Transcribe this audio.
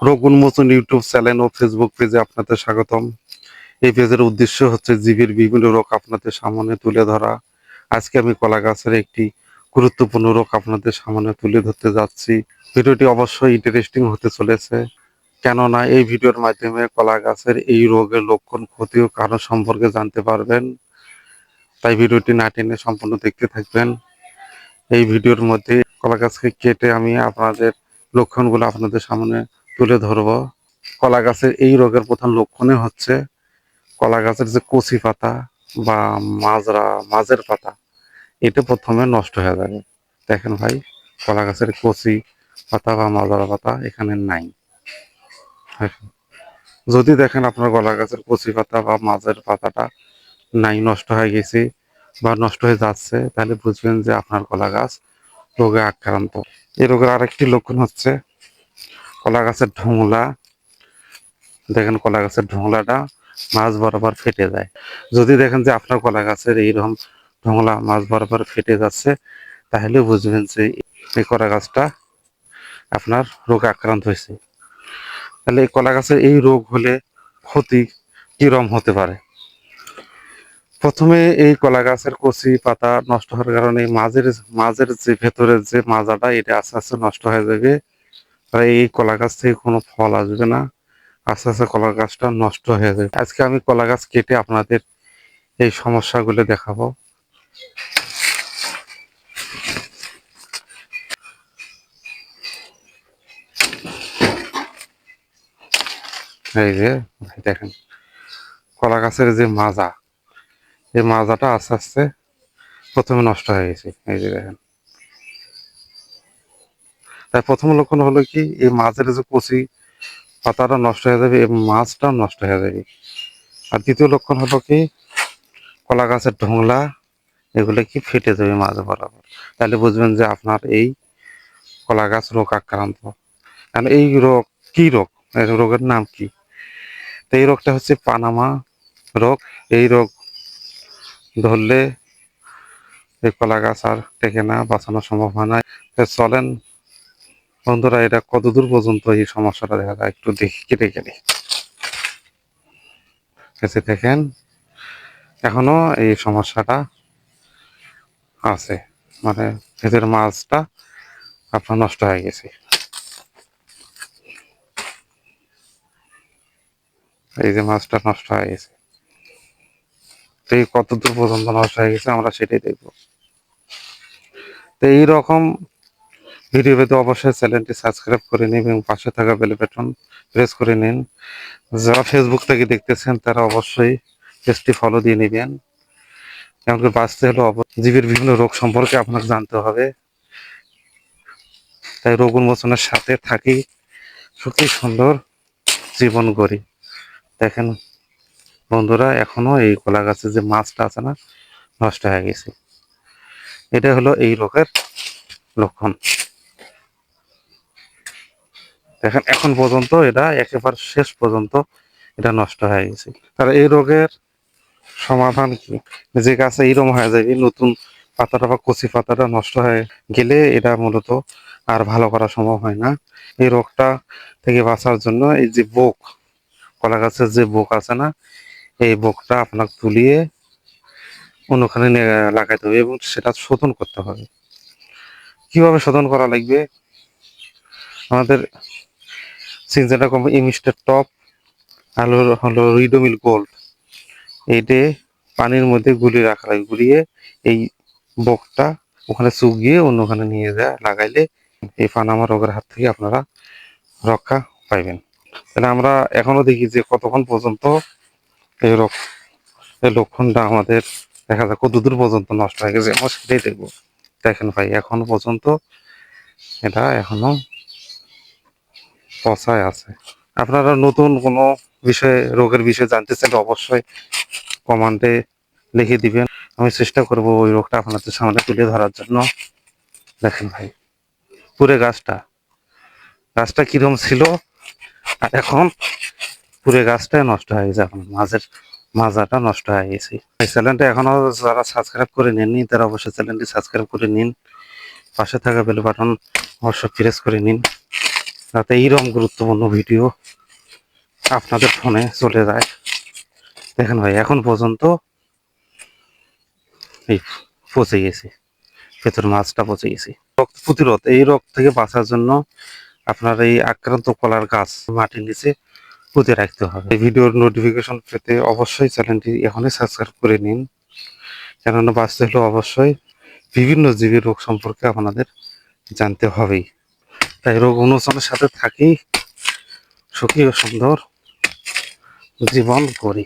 রোগ উন্মোচন YouTube channel ও Facebook পেজে আপনাদের স্বাগতম। এই পেজের উদ্দেশ্য হচ্ছে জীবের বিভিন্ন রোগ আপনাদের সামনে তুলে ধরা। আজকে আমি কলা গাছের একটি গুরুত্বপূর্ণ রোগ আপনাদের সামনে তুলে ধরতে যাচ্ছি। ভিডিওটি অবশ্যই ইন্টারেস্টিং হতে চলেছে, কেননা এই ভিডিওর মাধ্যমে কলা গাছের এই রোগের লক্ষণ, ক্ষতি ও কারণ সম্পর্কে জানতে পারবেন। তাই ভিডিওটি না টেনে সম্পূর্ণ দেখতে থাকবেন। এই ভিডিওর মধ্যে কলা গাছকে কেটে আমি আপনাদের লক্ষণগুলো আপনাদের সামনে তুলে ধরবো। কলা গাছের এই রোগের প্রধান লক্ষণে হচ্ছে কলা গাছের যে কচি পাতা বা মাজরা, মাঝের পাতা, এটা প্রথমে নষ্ট হয়ে যাবে। দেখেন ভাই কলা গাছের কচি পাতা বা মাজরা পাতা এখানে নাই। যদি দেখেন আপনার কলা গাছের কচি পাতা বা মাঝের পাতাটা নাই, নষ্ট হয়ে গেছে বা নষ্ট হয়ে যাচ্ছে, তাহলে বুঝবেন যে আপনার কলা গাছ রোগে আক্রান্ত। এই রোগের আরেকটি লক্ষণ হচ্ছে কলা গাছের ঢোংলা দেখেন কলা গাছের ঢোংলাটা মাছ বরাবর ফেটে যায়। যদি দেখেন যে আপনার কলা গাছের এইরকম ঢোংলা মাছ বরাবর ফেটে যাচ্ছে, তাহলে বুঝবেন যে এই কলা গাছটা আপনার রোগ আক্রান্ত হয়েছে। তাহলে এই কলা গাছের এই রোগ হলে ক্ষতি কিরম হতে পারে? প্রথমে এই কলা গাছের কচি পাতা নষ্ট হওয়ার কারণে মাঝের মাঝের যে ভেতরের যে মাজাটা, এটা আস্তে আস্তে নষ্ট হয়ে যাবে। তাই এই কলা গাছ থেকে কোনো ফল আসবে না। আস্তে আস্তে কলা গাছটা নষ্ট হয়ে যাবে। আজকে আমি কলা গাছ কেটে আপনাদের এই সমস্যাগুলো দেখাবো। এই যে, দেখেন, কলা গাছের যে মাজা, এই মাজাটা আস্তে আস্তে প্রথমে নষ্ট হয়ে গেছে। এই যে দেখেন। তাই প্রথম লক্ষণ হলো কি? এই মাছের যে কচি পাতাটা নষ্ট হয়ে যাবে এবং মাছটাও নষ্ট হয়ে যাবে। আর দ্বিতীয় লক্ষণ হলো কি? কলা গাছের ঢোংলা, এগুলো কি ফেটে যাবে মাছ বরাবর। তাহলে বুঝবেন যে আপনার এই কলা গাছ রোগ আক্রান্ত। কারণ এই রোগ কি রোগ? এই রোগের নাম কি? তো এই রোগটা হচ্ছে পানামা রোগ। এই রোগ ধরলে এই কলা গাছ আর টেকে না, বাঁচানো সম্ভব হয় না। চলেন বন্ধুরা, এটা কতদূর পর্যন্ত এই সমস্যাটা দেখা যায়? একটু দেখি, কেটে কেটে। এসে দেখেন, এখনও এই সমস্যাটা আছে। মানে ভেতর মাছটা আপনার নষ্ট হয়ে গেছে। এই যে মাছটা নষ্ট হয়ে গেছে। তো এই কতদূর পর্যন্ত নষ্ট হয়ে গেছে আমরা সেটাই দেখব। তো এইরকম ভিডিও পেতে অবশ্যই চ্যানেলটি সাবস্ক্রাইব করে নিন এবং পাশে থাকা বেল বাটন প্রেস করে নিন। যারা ফেসবুক থেকে দেখতেছেন, তারা অবশ্যই পেজটি ফলো দিয়ে নেবেন। এমনকি বাঁচতে হলে জীবের বিভিন্ন রোগ সম্পর্কে আপনাকে জানতে হবে। তাই রোগ উন্মোচনের সাথে থাকি সুখী সুন্দর জীবন গড়ি। দেখেন বন্ধুরা, এখনও এই কলা গাছের যে মাছটা আছে না, নষ্ট হয়ে গেছে। এটা হলো এই রোগের লক্ষণ। দেখেন, এখন পর্যন্ত এটা একেবারে শেষ পর্যন্ত এটা নষ্ট হয়ে গেছে। তাহলে এই রোগের সমাধান কি? যে গাছে এইরকম হয়ে যাবে নতুন পাতাটা বা কচি পাতাটা নষ্ট হয়ে গেলে এটা মূলত আর ভালো করা সম্ভব হয় না। এই রোগটা থেকে বাঁচার জন্য এই যে বোক, কলা গাছের যে বোক আছে না, এই বোকটা আপনাকে তুলিয়ে অন্যখানে লাগাইতে হবে এবং সেটা শোধন করতে হবে। কীভাবে শোধন করা লাগবে? আমাদের সিনজেটা কোম্পানি ইমিস্টার টপ হলো হলো রিডোমিল গোল্ড এইটে পানির মধ্যে গুলি রাখা লাগে, গুলিয়ে এই বকটা ওখানে চুগিয়ে অন্যখানে নিয়ে যায়, লাগাইলে এই পানামা রোগের হাত থেকে আপনারা রক্ষা পাইবেন। তাহলে আমরা এখনও দেখি যে কতক্ষণ পর্যন্ত এই রোগ, এই লক্ষণটা আমাদের দেখা যায় কত দূর পর্যন্ত নষ্ট হয়ে গেছে। আমরা সেটাই দেখব। দেখেন ভাই, এখনও পর্যন্ত এটা এখনও পচায় আছে। আপনারা নতুন কোনো বিষয়ে, রোগের বিষয়ে জানতে চাইলে অবশ্যই কমান্ডে লিখে দিবেন। আমি চেষ্টা করব ওই রোগটা আপনাদের সামনে তুলে ধরার জন্য। দেখেন ভাই, পুরে গাছটা। গাছটা কিরম ছিল? আর এখন পুরে গাছটাই নষ্ট হয়ে গেছে, এখন মাঝের মাজাটা নষ্ট হয়ে গেছে। এই চ্যানেলটা এখনও যারা সাবস্ক্রাইব করে নেননি, তারা অবশ্যই চ্যানেলটি সাবস্ক্রাইব করে নিন। পাশে থাকা বেল বাটন অবশ্যই প্রেস করে নিন। যাতে এইরকম গুরুত্বপূর্ণ ভিডিও আপনাদের ফোনে চলে যায়। দেখেন ভাই, এখন পর্যন্ত এই পচে গেছে। ভেতর মাছটা পচে গেছে। রক্ত প্রতিরোধ, এই রোগ থেকে বাঁচার জন্য আপনার এই আক্রান্ত কলার গাছ মাটির নিচে পুঁতে রাখতে হবে। এই ভিডিওর নোটিফিকেশন পেতে অবশ্যই চ্যানেলটি এখনই সাবস্ক্রাইব করে নিন। কেননা বাঁচতে হলে অবশ্যই বিভিন্ন জীবের রোগ সম্পর্কে আপনাদের জানতে হবেই। তাই রোগ অনুসরণের সাথে থাকি সুখী ও সুন্দর জীবন করি।